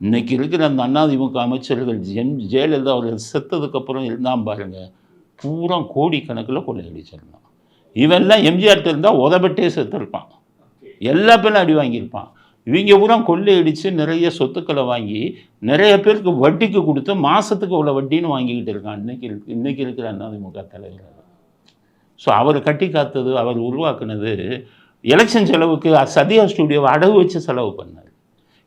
இன்றைக்கி இருக்கிற அந்த அண்ணாதிமுக அமைச்சர்கள் எம் ஜெயலலிதா அவர்கள் செத்ததுக்கப்புறம் இருந்தான் பாருங்கள் பூரா கோடிக்கணக்கில் கொள்ளையடிச்சிருந்தான். இவெல்லாம் எம்ஜிஆர்ட்ட இருந்தால் உதப்பட்டே செத்துருப்பான். எல்லா பேரும் அடி வாங்கியிருப்பான். இவங்க பூரா கொள்ளையடித்து நிறைய சொத்துக்களை வாங்கி நிறைய பேருக்கு வட்டிக்கு கொடுத்து மாதத்துக்கு உள்ள வட்டின்னு வாங்கிக்கிட்டு இருக்கான். இன்னைக்கு இன்றைக்கி இருக்கிற அதிமுக தலைவர் ஸோ அவர் கட்டி காத்தது அவர் உருவாக்குனது எலெக்ஷன் செலவுக்கு சதியா ஸ்டூடியோவை அடகு வச்சு செலவு பண்ணார்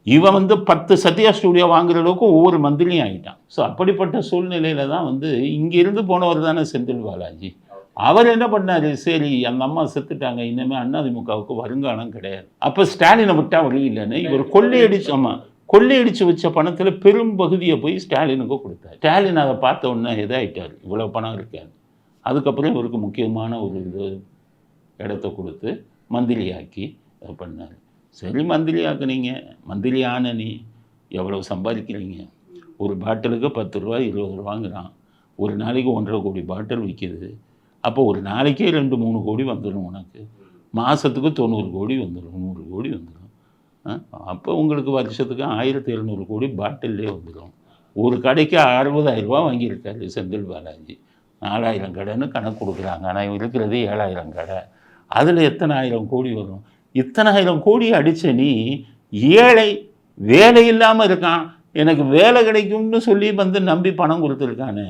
இவன் வந்து பத்து சத்யா ஸ்டூடியோ வாங்குற அளவுக்கு ஒவ்வொரு மந்திரியும் ஆகிட்டான் ஸோ அப்படிப்பட்ட சூழ்நிலையில தான் வந்து இங்கிருந்து போனவர் தானே செந்தில் பாலாஜி. அவர் என்ன பண்ணார்? சரி அந்த அம்மா செத்துட்டாங்க. இனிமேல் அண்ணாதிமுகவுக்கு வருங்காலம் கிடையாது. அப்போ ஸ்டாலினை விட்டால் வழி இல்லைன்னு இவர் கொள்ளையடிச்சு ஆமாம் கொள்ளையடிச்சு வச்ச பணத்தில் பெரும் பகுதியை போய் ஸ்டாலினுக்கு கொடுத்தார். ஸ்டாலின் அதை பார்த்த உடனே இதாகிட்டார் இவ்வளோ பணம் இருக்காது அதுக்கப்புறம் இவருக்கு முக்கியமான ஒரு இது இடத்த கொடுத்து மந்திரியாக்கி பண்ணார். சரி மந்த்லி ஆக்குனீங்க மந்த்லி ஆன நீ. எவ்வளோ சம்பாதிக்கிறீங்க? ஒரு பாட்டிலுக்கு பத்து ரூபா இருபது ரூபாங்கிறான் ஒரு நாளைக்கு ஒன்றரை கோடி பாட்டில் விற்கிது. அப்போ ஒரு நாளைக்கே ரெண்டு மூணு கோடி வந்துடும் உனக்கு. மாதத்துக்கு தொண்ணூறு கோடி வந்துடும் நூறு கோடி வந்துடும். அப்போ உங்களுக்கு வருஷத்துக்கு ஆயிரத்தி எழுநூறு கோடி பாட்டில்லே வந்துடும். ஒரு கடைக்கு அறுபதாயிரம் ரூபா வாங்கியிருக்காரு செந்தில் பாலாஜி. நாலாயிரம் கடைன்னு கணக்கு கொடுக்குறாங்க. ஆனால் இருக்கிறது ஏழாயிரம் கடை. அதில் எத்தனை ஆயிரம் கோடி வரும்? இத்தனாயிரம் கோடி அடித்த நீ ஏழை வேலை இல்லாமல் இருக்கான். எனக்கு வேலை கிடைக்கும்னு சொல்லி வந்து நம்பி பணம் கொடுத்துருக்கானே.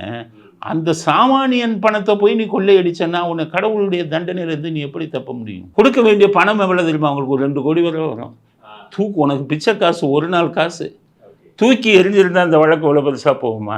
அந்த சாமானியன் பணத்தை போய் நீ கொள்ளையடிச்சன்னா உன்னை கடவுளுடைய தண்டனையிலேருந்து நீ எப்படி தப்ப முடியும்? கொடுக்க வேண்டிய பணம் எவ்வளோ தெரியுமா? உங்களுக்கு ஒரு ரெண்டு கோடி வரை வரும். தூக்கு உனக்கு பிச்சை காசு ஒரு நாள் காசு. தூக்கி எரிஞ்சிருந்தா அந்த வழக்கு எவ்வளோ பெருசாக போகுமா?